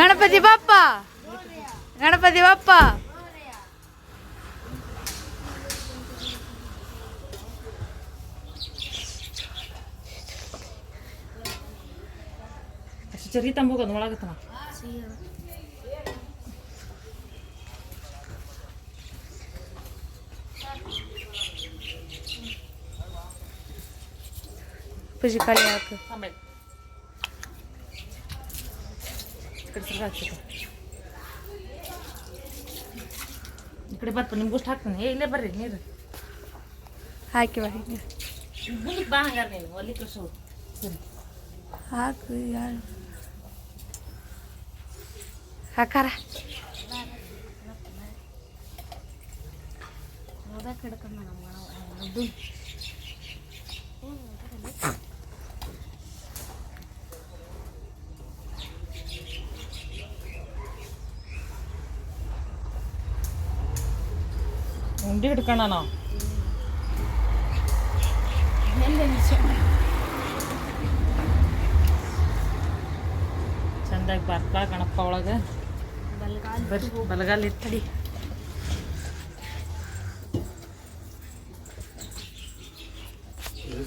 ಗಣಪತಿ ಬಾಪ್ಪ ಗಣಪತಿ ಬಾಪ್ಪ ಅಷ್ಟು ಚರಿ ತಂಬೋಗದು ಒಳಗತ್ತವ ಪೂಜೆ ಖಾಲಿ ಹಾಕು ಆಮೇಲೆ ಈ ಕಡೆ ಬರ್ಪ ನಿಮ್ಗೋಷ್ಟು ಹಾಕ್ತೀನಿ ಏ ಇಲ್ಲೇ ಬರ್ರಿ ನೀರು ಹಾಕಿ ಬಾ ಮುಂದಕ್ಕೆ ಬಾ ಹಂಗಾರೆ ನೀವು ಒಲಿ ಕೃಷಿ ಸರಿ ಹಾಕು ಯಾರು ಹಾಕಾರ ಉಂಡಿ ಹಿಡ್ಕಣ ನಾವು. ಚಂದಾಗಿ ಬರ್ತಾ ಗಣಪ ಒಳಗೆ. ಬರ್ರಿ ಬಲಗಾಲ ಇತ್ತಡಿ ಇದು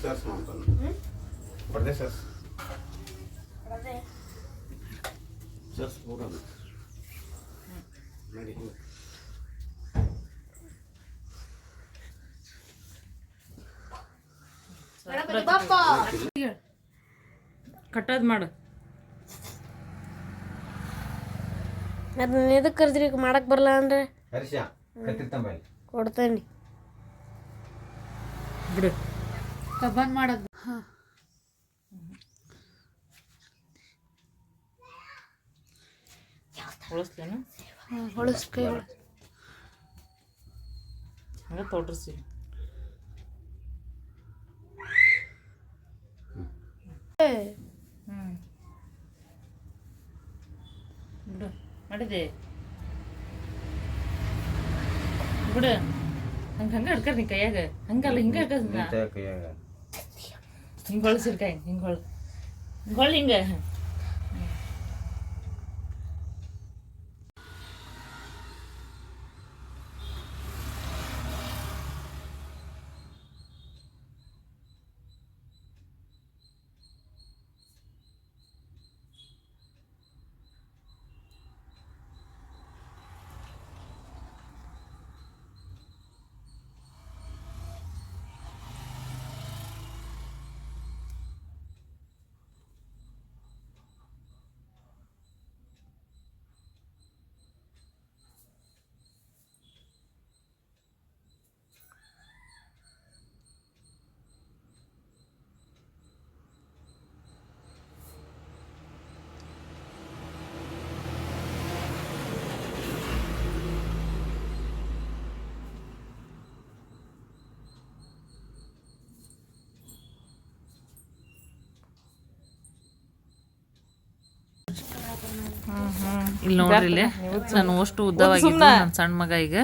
ಕಟ್ಟೋದು ಮಾಡು. ಅದನ್ನ ಎದಕ್ಕೆ ಕರೆದ್ರಿ? ಮಾಡಕ್ ಬರಲ್ಲ ಅಂದ್ರೆ? ಕೊಡ್ತೇನೆ. ಬಿಡು. ಕಬ್ಬನ್ ಮಾಡೋದು ಉಳಿಸ್ಲೇನು ಹೊಳಸ್ ಕೈ ಹೊಳಸ್ ಹಂಗೆ ತೋಟ್ರಿಸಿ ಹ್ಞೂ ಬಿಡು ಮಾಡಿದೆ ಬಿಡು ಹಂಗೆ ಹಂಗೆ ಹಿಡ್ಕರ್ ನೀ ಕೈಯಾಗ ಹಂಗಲ್ಲ ಹಿಂಗೆ ಹಿಡ್ಕ ಕೈಯಾಗ ಹಿಂಗೆ ಹೊಳಸಿರ್ ಕೈ ಹಿಂಗೆ ಹೊಳ ಹಿಂಗೆ ಹೊಳ್ಳಿ ಹಿಂಗೆ ಇಲ್ಲಿ ನೋಡ್ರಿ ಇಲ್ಲಿ. ನಾನು ಅಷ್ಟು ಉದ್ದವಾಗಿದ್ದು ನನ್ನ ಸಣ್ಣ ಮಗ ಈಗ.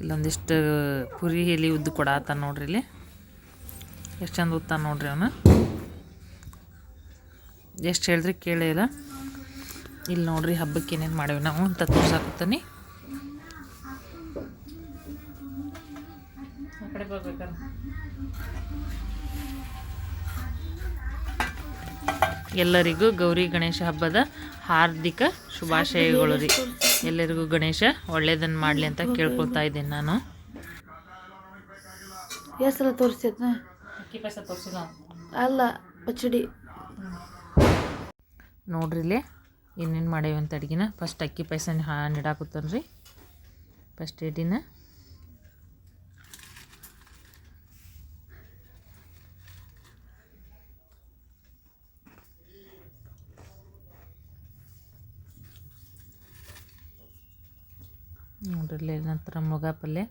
ಇಲ್ಲೊಂದಿಷ್ಟು ಪುರಿ ಎಲೆ ಉದ್ದು ಕೊಡಾತಾನ ನೋಡ್ರಿ ಇಲ್ಲಿ. ಎಷ್ಟು ಚಂದ ಉತ್ತಾನ ನೋಡ್ರಿ ಅವನು. ಎಷ್ಟು ಹೇಳಿದ್ರಿ ಕೇಳೇ ಇಲ್ಲ. ಇಲ್ಲಿ ನೋಡ್ರಿ ಹಬ್ಬಕ್ಕೆ ಏನೇನು ಮಾಡೇವಿ ನಾವು ಅಂತ ತೋರ್ಸಾಕತ್ತೀನಿ. ಎಲ್ಲರಿಗೂ ಗೌರಿ ಗಣೇಶ ಹಬ್ಬದ ಹಾರ್ದಿಕ ಶುಭಾಶಯಗಳು ರೀ. ಎಲ್ಲರಿಗೂ ಗಣೇಶ ಒಳ್ಳೇದನ್ನು ಮಾಡಲಿ ಅಂತ ಕೇಳ್ಕೊಳ್ತಾ ಇದ್ದೀನಿ ನಾನು. ಎಷ್ಟೆಲ್ಲ ತೋರಿಸಿಲ್ಲ. ಅಲ್ಲ ಪಚಡಿ. ನೋಡ್ರಿ ಇಲ್ಲಿ ಏನೇನು ಮಾಡೇವಂತ ಅಡ್ಗಿನ. ಫಸ್ಟ್ ಅಕ್ಕಿ ಪಾಯಸ ನೀಡಾಕತ್ತೇನೆ ರೀ ಫಸ್ಟ್ ಏಟಿನ. ಇಲ್ಲಿ ನಂತರ ಮುಗ ಪಲ್ಯ.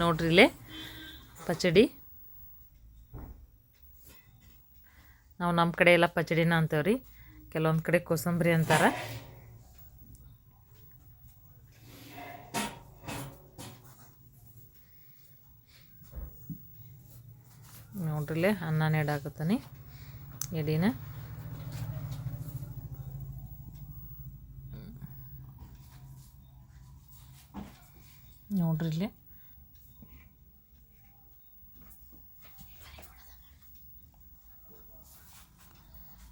ನೋಡ್ರಿ ಇಲ್ಲೇ. ಪಚಡಿ. ನಾವು ನಮ್ಮ ಕಡೆ ಎಲ್ಲ ಪಚಡಿನ ಅಂತೇವ್ರಿ. ಕೆಲವೊಂದು ಕಡೆ ಕೋಸಂಬರಿ ಅಂತಾರೆ. ನೋಡ್ರಿಲ್ಲೇ ಅನ್ನ ನೀಡಾಕತ್ತಾನೆ ಎಡಿನ. ನೋಡ್ರಿ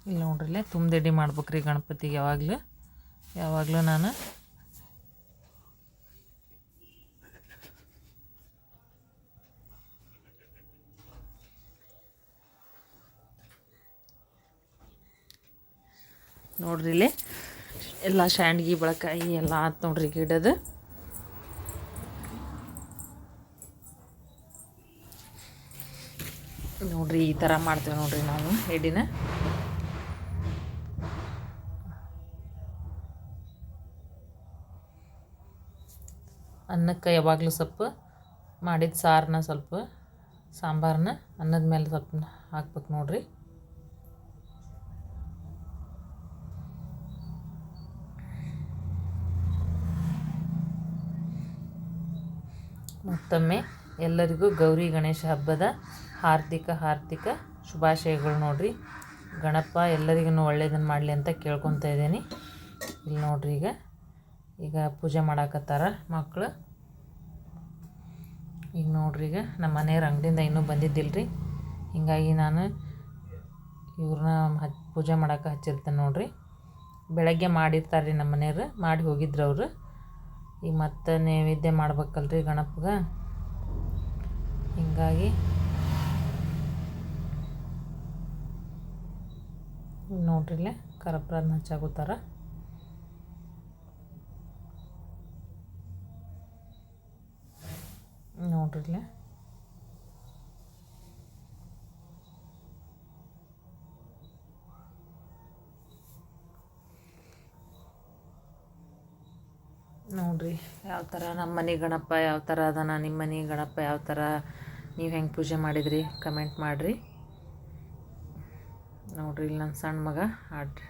ಇಲ್ಲಿ ನೋಡ್ರಿ ಇಲ್ಲೇ ತುಂಬದೆಡಿ ಮಾಡ್ಬೇಕ್ರಿ ಗಣಪತಿಗೆ ಯಾವಾಗಲೂ. ಯಾವಾಗಲೂ ನಾನು. ನೋಡ್ರಿ ಇಲ್ಲಿ ಎಲ್ಲ ಶಾಂಡ್ಗಿ ಬಳಕಾಯಿ ಎಲ್ಲ ಆತು ನೋಡ್ರಿ ಗಿಡದ. ನೋಡ್ರಿ ಈ ಥರ ಮಾಡ್ತೇವೆ ನೋಡ್ರಿ ನಾವು, ಎಡಿನ. ಅನ್ನಕ್ಕೆ ಯಾವಾಗಲೂ ಸ್ವಲ್ಪ ಮಾಡಿದ ಸಾರನ್ನ ಸ್ವಲ್ಪ ಸಾಂಬಾರನ್ನ ಅನ್ನದ ಮೇಲೆ ಸ್ವಲ್ಪ ಹಾಕ್ಬೇಕು ನೋಡಿರಿ. ಮತ್ತೊಮ್ಮೆ ಎಲ್ಲರಿಗೂ ಗೌರಿ ಗಣೇಶ ಹಬ್ಬದ ಹಾರ್ದಿಕ ಹಾರ್ದಿಕ ಶುಭಾಶಯಗಳು ನೋಡ್ರಿ. ಗಣಪ ಎಲ್ಲರಿಗೂ ಒಳ್ಳೆಯದನ್ನು ಮಾಡಲಿ ಅಂತ ಕೇಳ್ಕೊತಾ ಇದ್ದೀನಿ. ಇಲ್ಲಿ ನೋಡ್ರಿ ಈಗ. ಈಗ ಪೂಜೆ ಮಾಡಾಕತ್ತಾರ ಮಕ್ಕಳು ಈಗ ನೋಡ್ರಿ ಈಗ ನಮ್ಮ ಮನೆಯವ್ರ ಅಂಗಡಿಯಿಂದ ಇನ್ನೂ ಬಂದಿದ್ದಿಲ್ರಿ. ಹೀಗಾಗಿ ನಾನು ಇವ್ರನ್ನ ಹಚ್ ಪೂಜೆ ಮಾಡಕ್ಕೆ ಹಚ್ಚಿರ್ತೇನೆ ನೋಡ್ರಿ. ಬೆಳಗ್ಗೆ ಮಾಡಿರ್ತಾರೆ ರೀ ನಮ್ಮ ಮನೆಯವ್ರು, ಮಾಡಿ ಹೋಗಿದ್ರು ಅವರು. ಈಗ ಮತ್ತೆ ನೈವೇದ್ಯ ಮಾಡ್ಬೇಕಲ್ರಿ ಗಣಪಗೆ. ಹೀಗಾಗಿ ನೋಡ್ರಿಲ್ಲೇ ಹಚ್ಚಾಗುತ್ತಾರೆ ಹಚ್ಚಾಗುತ್ತಾರ ನೋಡ್ರಿ ಇಲ್ಲೇ ನೋಡ್ರಿ, ಯಾವ ಥರ ನಮ್ಮ ಮನೆ ಗಣಪ, ಯಾವ ಥರ ಅದಾನ ನಿಮ್ಮ ಮನೆ ಗಣಪ, ಯಾವ ಥರ ನೀವು ಹೆಂಗೆ ಪೂಜೆ ಮಾಡಿದ್ರಿ ಕಮೆಂಟ್ ಮಾಡಿರಿ. ನೋಡ್ರಿ ಇಲ್ಲಿ ನನ್ನ ಸಣ್ಣ ಮಗ ಆಡ್ರಿ.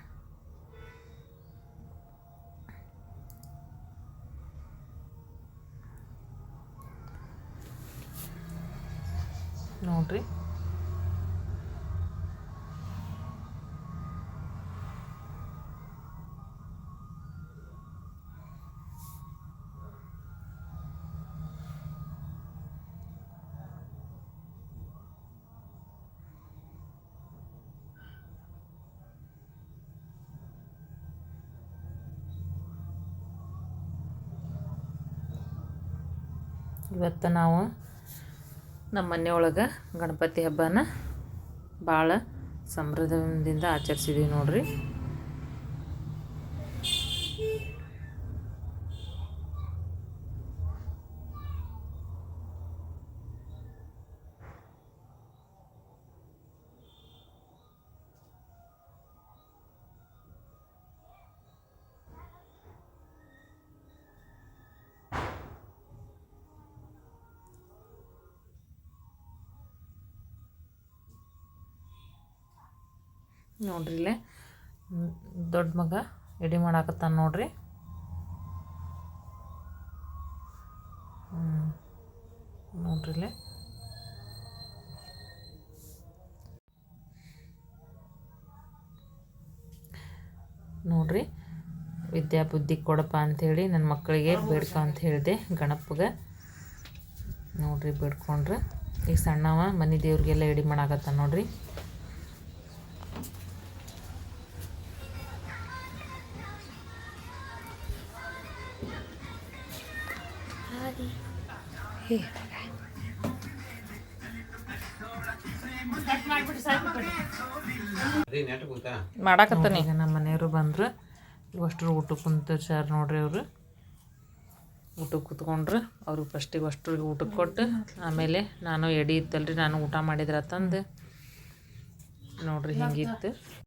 ನೋಡ್ರಿ ಇವತ್ತು ನಾವು ನಮ್ಮ ಮನೆಯೊಳಗೆ ಗಣಪತಿ ಹಬ್ಬನ ಭಾಳ ಸಂಭ್ರಮದಿಂದ ಆಚರಿಸಿದೀವಿ ನೋಡ್ರಿ. ನೋಡ್ರಿ ಇಲ್ಲೇ ದೊಡ್ಡ ಮಗ ಎಡಿ ಮಾಡಾಕತ್ತಾನ ನೋಡ್ರಿ. ನೋಡ್ರಿ ಇಲ್ಲೇ ನೋಡ್ರಿ, ವಿದ್ಯಾ ಬುದ್ಧಿ ಕೊಡಪ್ಪ ಅಂಥೇಳಿ ನನ್ನ ಮಕ್ಕಳಿಗೆ ಬೇಡ್ಕೊ ಅಂತ ಹೇಳಿದೆ ಗಣಪಗೆ. ನೋಡ್ರಿ, ಬೇಡ್ಕೊಂಡ್ರೆ. ಈಗ ಸಣ್ಣವ ಮನೆ ದೇವ್ರಿಗೆಲ್ಲ ಎಡಿ ಮಾಡಾಕತ್ತಾನ ನೋಡ್ರಿ. ಕೂತಾ ಮಾಡಾಕತ್ತಾನೆ. ಈಗ ನಮ್ಮ ಮನೆಯವರು ಬಂದ್ರು. ಅಷ್ಟರು ಊಟಕ್ಕೆ ಕುಂತಿರ್ಸಾರ ನೋಡ್ರಿ ಅವರು. ಊಟಕ್ಕೆ ಕೂತ್ಕೊಂಡ್ರು. ಅವ್ರಿಗೆ ಫಸ್ಟಿಗೆ ಅಷ್ಟರಿಗೆ ಊಟಕ್ಕೆ ಕೊಟ್ಟು, ಆಮೇಲೆ ನಾನು ಎಡಿ ಇತ್ತಲ್ರಿ, ನಾನು ಊಟ ಮಾಡಿದ್ರ ತಂದು. ನೋಡ್ರಿ ಹಿಂಗಿತ್ತು